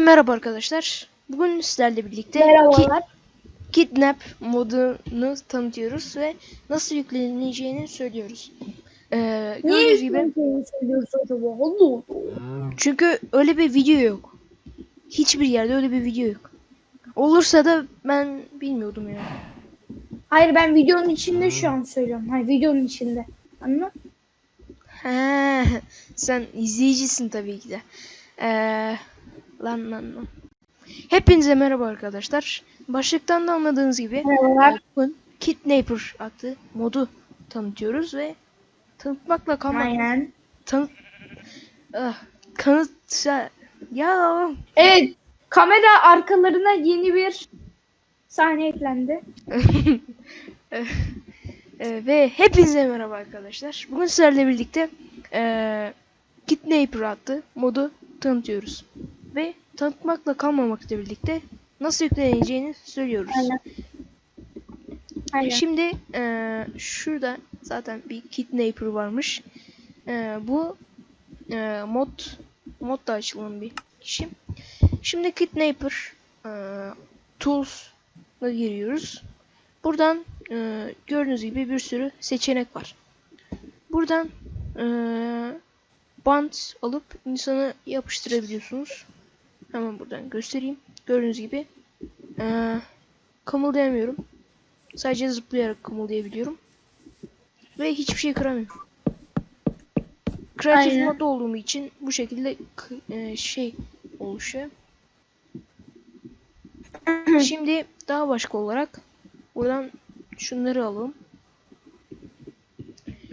Hepinize merhaba arkadaşlar. Bugün sizlerle birlikte ki-. Kidnap modunu tanıtıyoruz ve nasıl yükleneceğini söylüyoruz. Ee, Niye gibi söylüyoruz acaba? Allah Allah. çünkü öyle bir video yok. Hiçbir yerde öyle bir video yok. Olursa da ben bilmiyordum ya. Hayır ben videonun içinde şu an söylüyorum. Hayır videonun içinde. Anladın? He, sen izleyicisin tabii ki de. Ee, lan lan lan. Hepinize merhaba arkadaşlar. Başlıktan da anladığınız gibi Merhabalar. Bugün Kidnapper adlı modu tanıtıyoruz ve tanıtmakla kalmak. Tanıt... Ah, kanıt... Ya... Evet. Kamera arkalarına yeni bir sahne eklendi. Ee, ve hepinize merhaba arkadaşlar. Bugün sizlerle birlikte ee, Kidnapper adlı modu tanıtıyoruz. Ve tanıtmakla kalmamakla birlikte nasıl yükleneceğini söylüyoruz. Aynen. Aynen. Şimdi eee, şurada zaten bir kidnapper varmış. Eee, bu eee, mod modda açılan bir kişi. Şimdi kidnapper eee tools'a giriyoruz. Buradan eee, gördüğünüz gibi bir sürü seçenek var. Buradan eee bant alıp insanı yapıştırabiliyorsunuz. Hemen buradan göstereyim. Gördüğünüz gibi eee kımıldayamıyorum. Sadece zıplayarak kımıldayabiliyorum. Ve hiçbir şey kıramıyorum. Kreatif Aynen. modda olduğum için bu şekilde e, şey oluşuyor. Şimdi daha başka olarak buradan şunları alalım.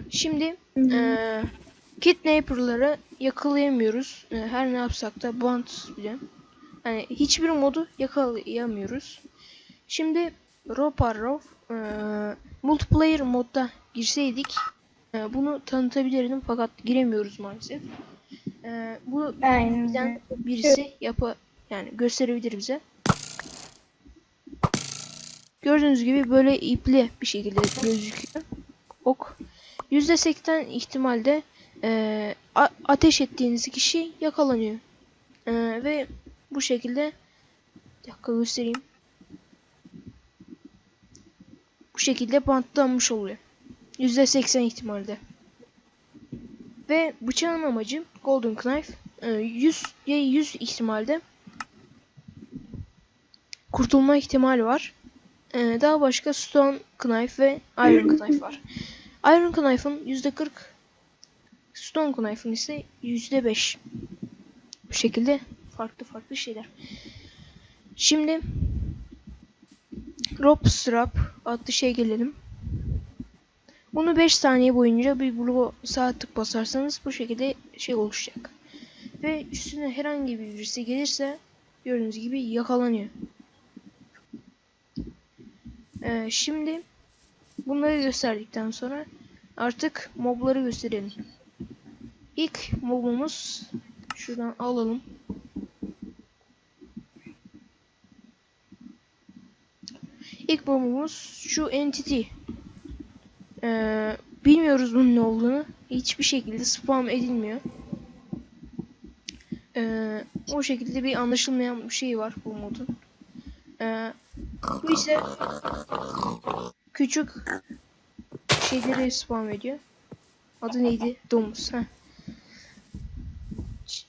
Şimdi eee kidnapper'ları yakalayamıyoruz. E, her ne yapsak da bant bile. Yani hiçbir modu yakalayamıyoruz. Şimdi Roparov eee multiplayer modda girseydik e, bunu tanıtabilirdim fakat giremiyoruz maalesef. E, bu Aynen. bizden birisi yapa yani gösterebilir bize. Gördüğünüz gibi böyle ipli bir şekilde gözüküyor. Ok. %80 ihtimalde e, ateş ettiğiniz kişi yakalanıyor. E, ve bu şekilde bir dakika göstereyim. Bu şekilde bantlanmış oluyor. %80 ihtimalde. Ve bıçağın amacı Golden Knife e, 100 ya 100 ihtimalde kurtulma ihtimali var. E, Daha başka Stone Knife ve Iron Knife var. Iron Knife'ın %40 Stone Knife'ın ise %5 bu şekilde farklı farklı şeyler. Şimdi Rope Strap adlı şey gelelim. Bunu 5 saniye boyunca bir bloğa sağ tık basarsanız bu şekilde şey oluşacak. Ve üstüne herhangi bir birisi gelirse gördüğünüz gibi yakalanıyor. Ee, şimdi bunları gösterdikten sonra artık mobları gösterelim. İlk mobumuz şuradan alalım. İlk mobumuz şu entity. Ee, bilmiyoruz bunun ne olduğunu. Hiçbir şekilde spam edilmiyor. Ee, o şekilde bir anlaşılmayan bir şey var bu modun. Ee, bu ise küçük şeyleri spam ediyor. Adı neydi? Domuz. Heh.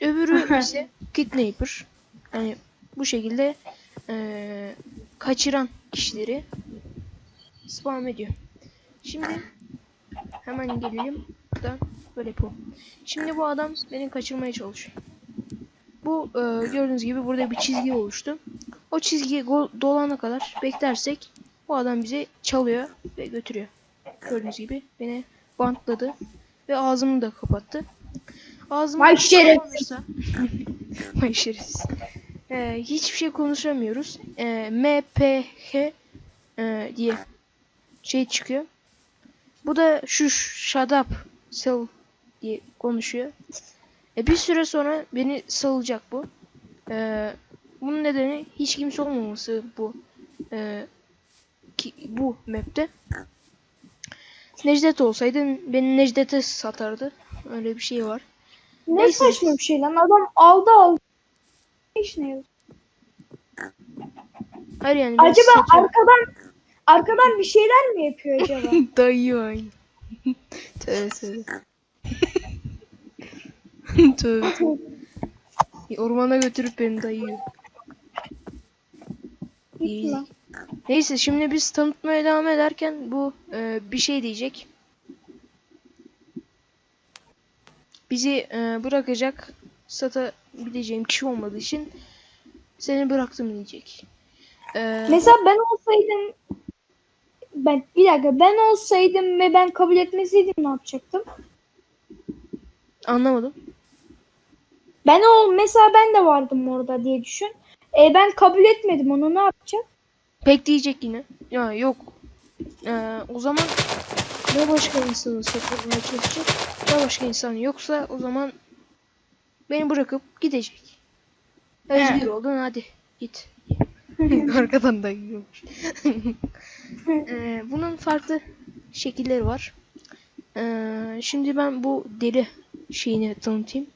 Öbürü ise kidnapper. Yani bu şekilde eee, kaçıran kişileri spam ediyor. Şimdi hemen gelelim. Buradan böyle yapalım. Şimdi bu adam beni kaçırmaya çalışıyor. Bu e, gördüğünüz gibi burada bir çizgi oluştu. O çizgi go- dolana kadar beklersek bu adam bizi çalıyor ve götürüyor. Gördüğünüz gibi beni bantladı ve ağzımı da kapattı. Ağzımı Vay şerefsiz. Vay şerefsiz. E, hiçbir şey konuşamıyoruz. E, MPH e, diye şey çıkıyor. Bu da şu shut up sal diye konuşuyor. E bir süre sonra beni salacak bu. E, bunun nedeni hiç kimse olmaması bu e, ki, bu map'te. Necdet olsaydı beni Necdet'e satardı. Öyle bir şey var. Ne Neyse. saçma bir şey lan. Adam aldı aldı. işine yarıyor? Hayır yani Acaba satıyorum. arkadan arkadan bir şeyler mi yapıyor acaba? Dayıyor aynı. tövbe tövbe. tövbe tövbe. Ormana götürüp beni dayıyor. Git lan. Neyse şimdi biz tanıtmaya devam ederken bu e, bir şey diyecek. Bizi e, bırakacak satabileceğim kişi olmadığı için seni bıraktım diyecek. E, Mesela ben olsaydım ben bir dakika ben olsaydım ve ben kabul etmeseydim ne yapacaktım? anlamadım. Ben ol mesela ben de vardım orada diye düşün. E, ben kabul etmedim onu ne yapacak? Pek diyecek yine. Ya yok. E, o zaman ya başka insanı satmaya çalışacak ya başka insan yoksa o zaman beni bırakıp gidecek. Özgür oldun hadi git. Arkadan da yiyormuş. Ee, bunun farklı şekilleri var. Ee, şimdi ben bu deri şeyini tanıtayım.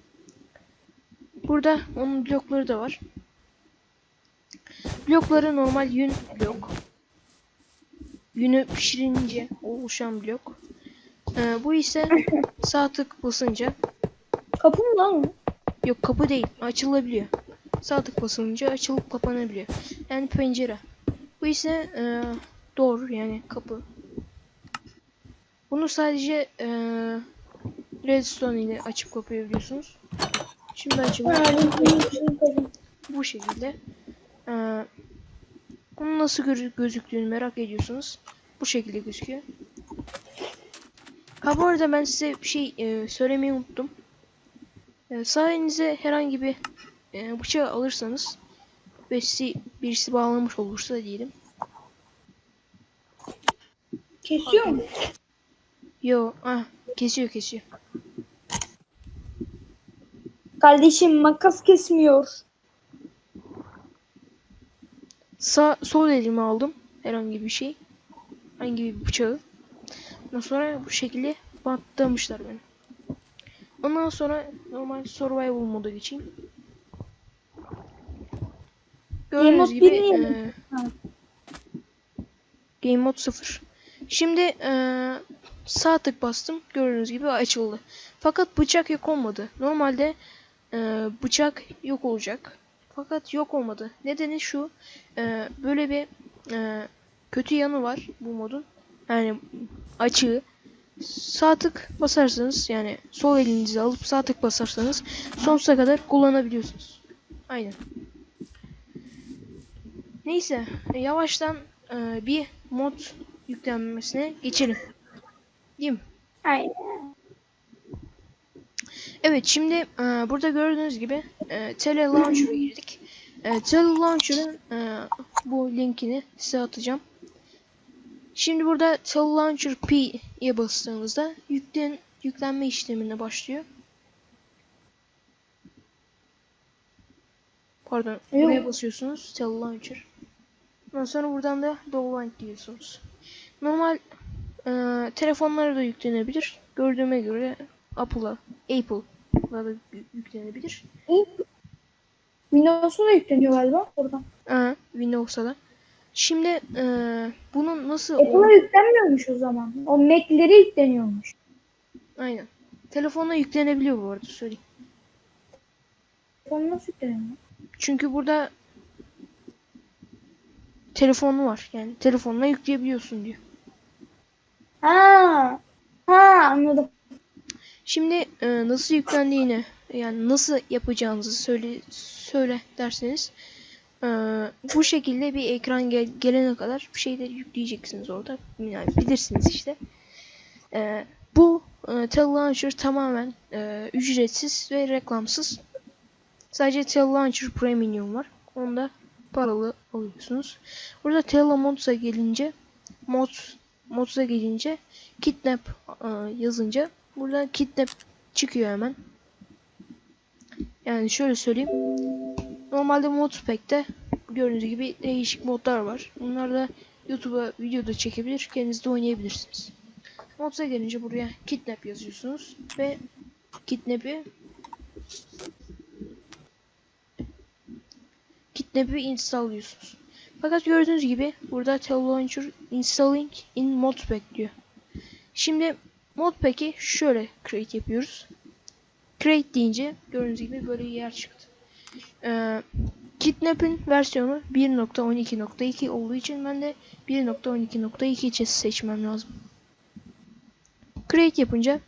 Burada onun blokları da var. Blokları normal yün blok. Yünü pişirince oluşan blok. Ee, bu ise sağ tık basınca Kapı mı lan? Yok kapı değil. Açılabiliyor. Sağ tık basınca açılıp kapanabiliyor. Yani pencere. Bu ise e, door yani kapı. Bunu sadece e, redstone ile açıp kapayabiliyorsunuz. Şimdi renkli. Bu şekilde. E, bunun nasıl gö- gözüktüğünü merak ediyorsunuz. Bu şekilde gözüküyor. Ha bu arada ben size bir şey e, söylemeyi unuttum. E, sağ elinize herhangi bir e, bıçağı alırsanız ve sizi birisi bağlamış olursa diyelim. Kesiyor mu? Yo, ah, kesiyor kesiyor. Kardeşim makas kesmiyor. Sağ sol elime aldım herhangi bir şey. Herhangi bir bıçağı. Ondan sonra bu şekilde bantlamışlar beni. Ondan sonra normal survival moda geçeyim. Game Gördüğünüz mode gibi Ha. Game mode 0. Şimdi eee, sağ tık bastım. Gördüğünüz gibi açıldı. Fakat bıçak yok olmadı. Normalde eee, bıçak yok olacak. Fakat yok olmadı. Nedeni şu. eee, böyle bir eee, kötü yanı var bu modun. Yani açığı. Sağ tık basarsanız yani sol elinizi alıp sağ tık basarsanız sonsuza kadar kullanabiliyorsunuz. Aynen. Neyse e, yavaştan e, bir mod yüklenmesine geçelim. Değil mi? Aynen. Evet şimdi e, burada gördüğünüz gibi e, Tele Launcher'a girdik. E, Tele Launcher'ın e, bu linkini size atacağım. Şimdi burada Tele Launcher P'ye bastığınızda yüklen, yüklenme işlemine başlıyor. Pardon, buraya Yok. basıyorsunuz Tele Launcher. Ondan sonra buradan da download diyorsunuz. Normal e, telefonlara da yüklenebilir. Gördüğüme göre Apple'a, Apple'a da yü- yüklenebilir. Windows'a da yükleniyor galiba oradan. Aa, Windows'a da. Şimdi e, bunun nasıl Apple'a yüklenmiyormuş o zaman. O Mac'lere yükleniyormuş. Aynen. Telefona yüklenebiliyor bu arada söyleyeyim. Telefon nasıl yükleniyor? Çünkü burada telefonu var. Yani telefonla yükleyebiliyorsun diyor. Ha. Ha anladım. Şimdi e, nasıl yüklendiğini yani nasıl yapacağınızı söyle söyle derseniz e, bu şekilde bir ekran gel- gelene kadar bir şeyleri yükleyeceksiniz orada. Yani bilirsiniz işte. E, bu e, Tel Launcher tamamen e, ücretsiz ve reklamsız. Sadece Tel Launcher Premium var. Onda paralı alıyorsunuz. Burada Telemods'a gelince mod Mods'a gelince Kidnap e, yazınca burada Kidnap çıkıyor hemen. Yani şöyle söyleyeyim. Normalde Modpack'te gördüğünüz gibi değişik modlar var. Bunlar da YouTube'a videoda çekebilir, kendiniz de oynayabilirsiniz. Mods'a gelince buraya Kidnap yazıyorsunuz ve Kidnap'i Kitnap'i installıyorsunuz. Fakat gördüğünüz gibi burada Tel Launcher Installing in Modpack diyor. Şimdi Modpack'i şöyle create yapıyoruz. Create deyince gördüğünüz gibi böyle bir yer çıktı. Ee, Kitnap'in versiyonu 1.12.2 olduğu için ben de 1.12.2 için seçmem lazım. Create yapınca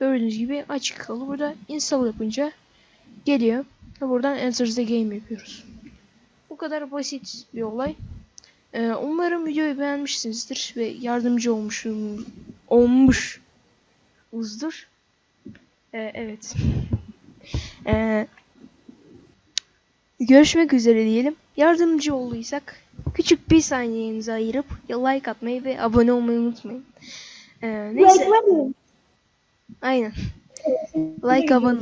gördüğünüz gibi açık kaldı. Burada install yapınca geliyor. Buradan enter the game yapıyoruz. Bu kadar basit bir olay. Ee, umarım videoyu beğenmişsinizdir ve yardımcı olmuşum olmuşuzdur. Ee, evet. Ee, görüşmek üzere diyelim. Yardımcı olduysak küçük bir saniyenizi ayırıp like atmayı ve abone olmayı unutmayın. Ee, neyse. Like'lamayın. Aynen. Like abone.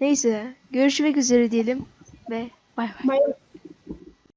Neyse. Görüşmek üzere diyelim ve. Bay bay.